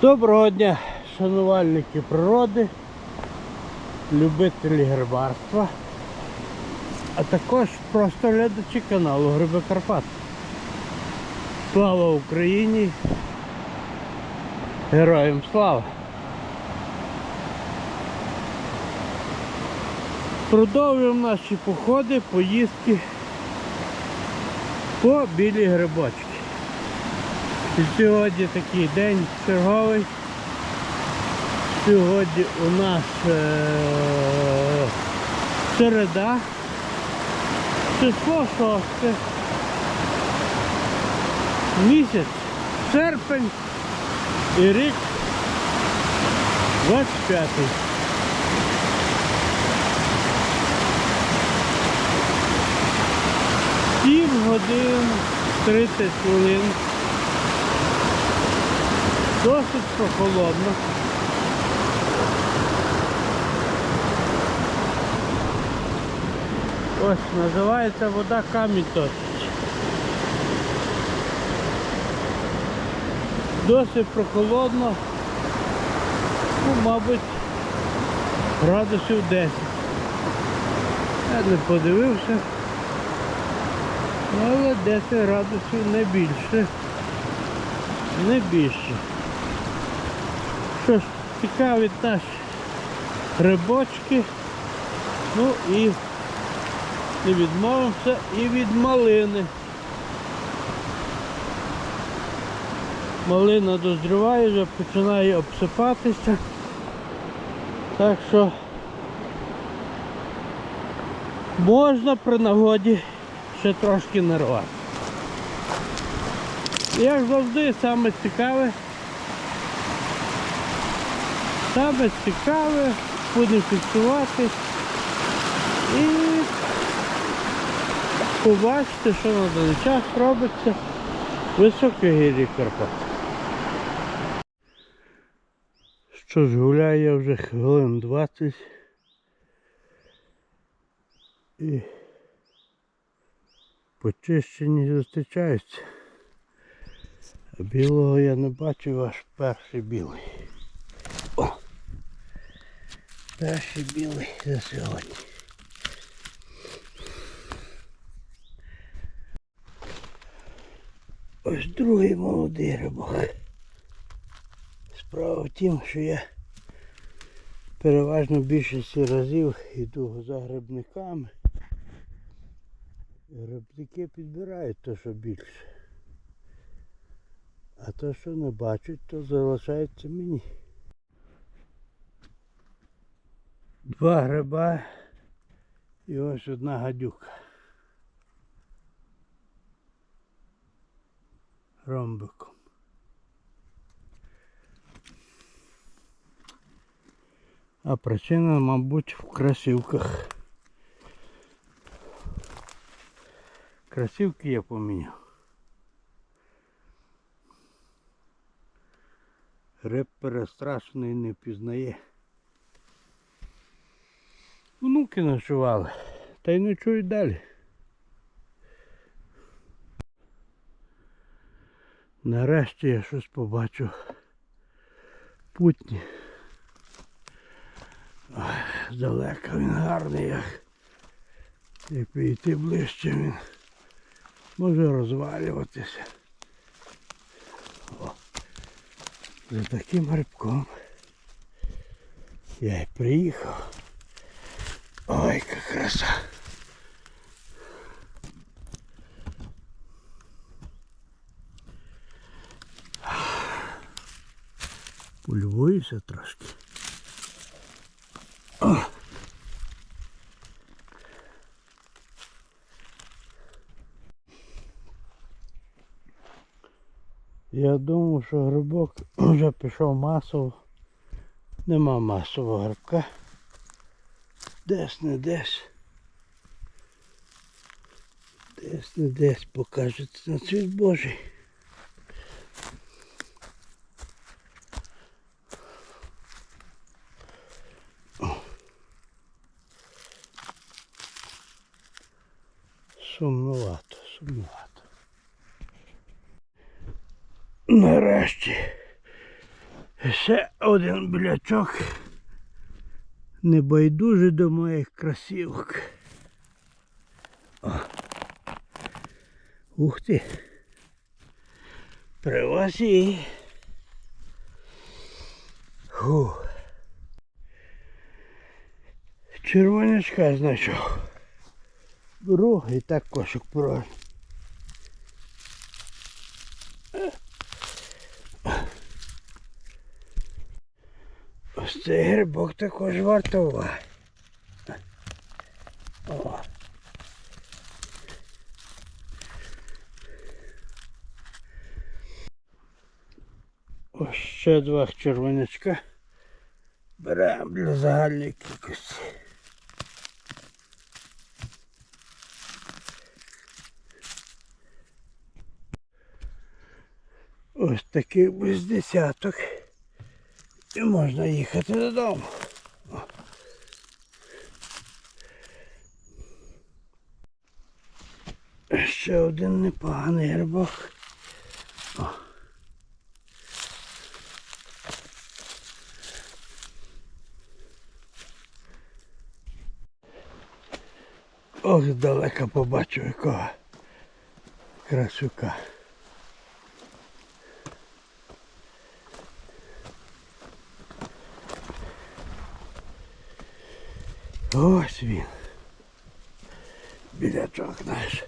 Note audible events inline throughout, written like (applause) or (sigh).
Доброго дня, шанувальники природи, любителі грибарства, а також просто глядачі каналу Гриби Карпат. Слава Україні! Героям слава! Продовжуємо наші походи, поїздки по білі грибочки. І сьогодні такий день черговий. Сьогодні у нас е- середа, число 6, місяць, серпень і рік 25. Сім годин 30 хвилин. Досить прохолодно. Ось називається вода камінь. Досить прохолодно. Ну, мабуть, градусів 10. Я не подивився. Але 10 градусів не більше. Не більше. Що ж, цікавить наші грибочки. Ну і не відмовимося і від малини. Малина дозріває, вже починає обсипатися. Так що можна при нагоді ще трошки нарвати. Як завжди, саме цікаве. Саме цікаве, будемо фіксувати і побачите, що на даний час робиться в високогір'ї Карпат. Що ж, гуляю я вже хвилин 20 і почищені зустрічаються. Білого я не бачив аж перший білий. О! Перший білий за сьогодні. Ось другий молодий рибок. Справа в тім, що я переважно більшості разів йду за грибниками. Грибники підбирають те, що більше. А то, що не бачать, то залишається мені. Два гриба і ось одна гадюка. Ромбиком. А причина, мабуть, в красивках. Красивки я поміняв. Риб перестрашений не впізнає. Внуки ночували, та й ночують далі. Нарешті я щось побачу путні. Ой, Здалека він гарний як. Як підійти ближче він може розвалюватися. О. За таким грибком я й приїхав. Ой, яка краса. Полюбуюся трошки. О. Я думав, що грибок (clears throat) вже пішов масово. Нема масового грибка. Десь не десь. Десь не десь покажеться на світ Божий. Сумнувато, сумнувато. Нарешті Ще один білячок. Небайдужий до моїх красівок. О. Ух ти. При вас є. Фу. Червонячка. Беру так кошик порожній. Цей грибок також варто уваги. О. Ось ще два червонячка. Беремо для загальної кількості. Ось таких без десяток. І можна їхати додому. Ще один непоганий грибок. Ох, здалека побачив якого красюка. Ось він. Білячок наш.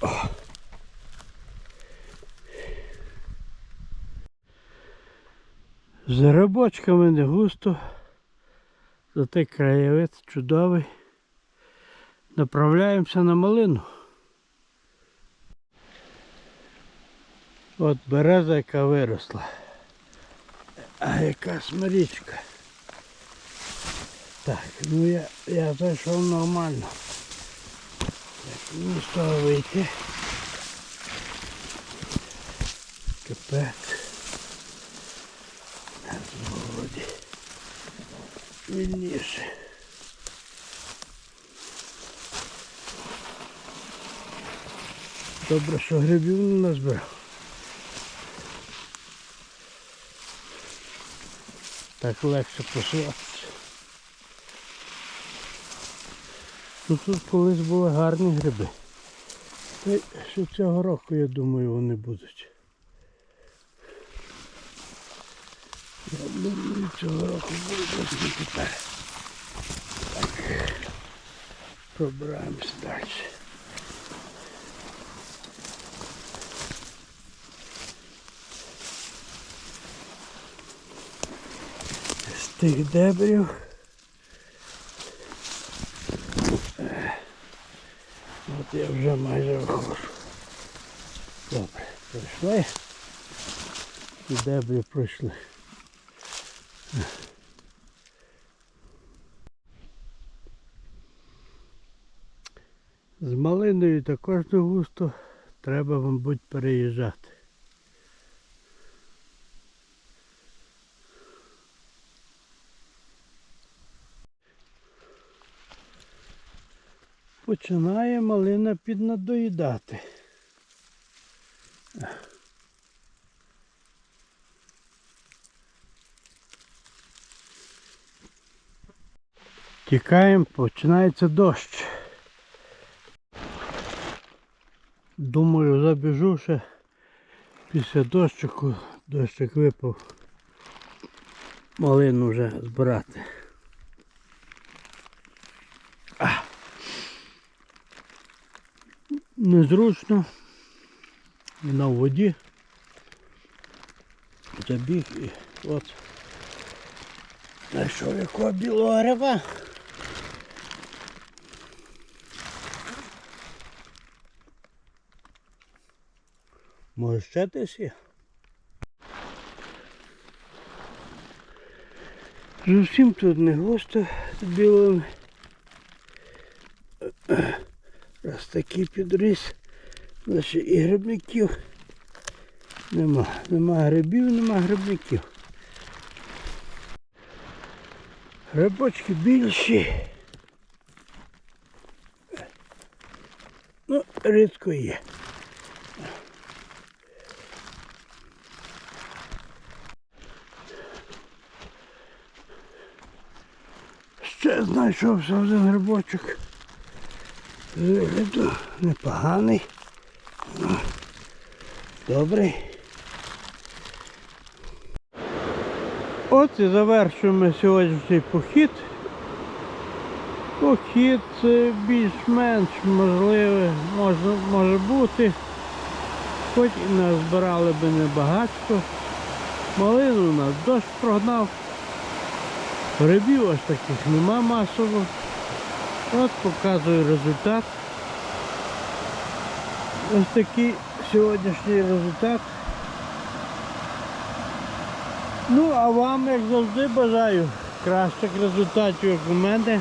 О. З рибочками не густо. Зате краєвид чудовий. Направляємося на малину. От береза, яка виросла. А яка смирічка. Так, ну я, я зайшов нормально. Так, ну з вийти. Капець. На згороді. Вільніше. Добре, що грибів не назбирав. Так легше посуватися. Ну тут колись були гарні гриби. Та що цього року, я думаю, вони будуть. Я думаю, цього року будуть тепер. Так. Пробираємося далі. З тих дебрів. От вже майже виходжу. Добре, пройшли. І дебрі пройшли. З малиною також не густо. Треба, мабуть, переїжджати. Починає малина піднадоїдати. Тікаємо, починається дощ. Думаю, забіжу ще після дощику, дощик випав, малину вже збирати. Незручно. І на воді. Забіг і от. Знайшов якого білого гриба. Може ще десь є? Зовсім тут не густо з білими. Раз такий підріс. Значить, і грибників нема. Нема грибів, нема грибників. Грибочки більші. Ну, рідко є. Ще знайшовся один грибочок. Вигляду непоганий. Ну, Добрий. От і завершуємо сьогоднішній похід. Похід е, більш-менш можливий, може, може бути. Хоч і назбирали би небагатько. Малину нас дощ прогнав. Грибів аж таких нема масово. От показую результат. Ось такий сьогоднішній результат. Ну, а вам, як завжди, бажаю кращих результатів, як у мене.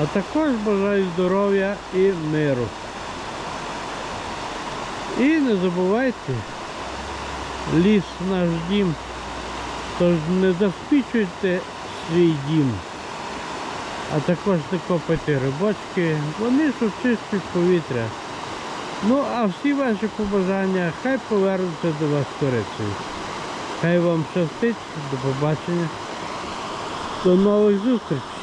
А також бажаю здоров'я і миру. І не забувайте, ліс наш дім, тож не заспічуйте свій дім, а також докопати рибочки, вони ж очистять повітря. Ну, а всі ваші побажання хай повернуться до вас корицею. Хай вам щастить, до побачення. До нових зустрічей.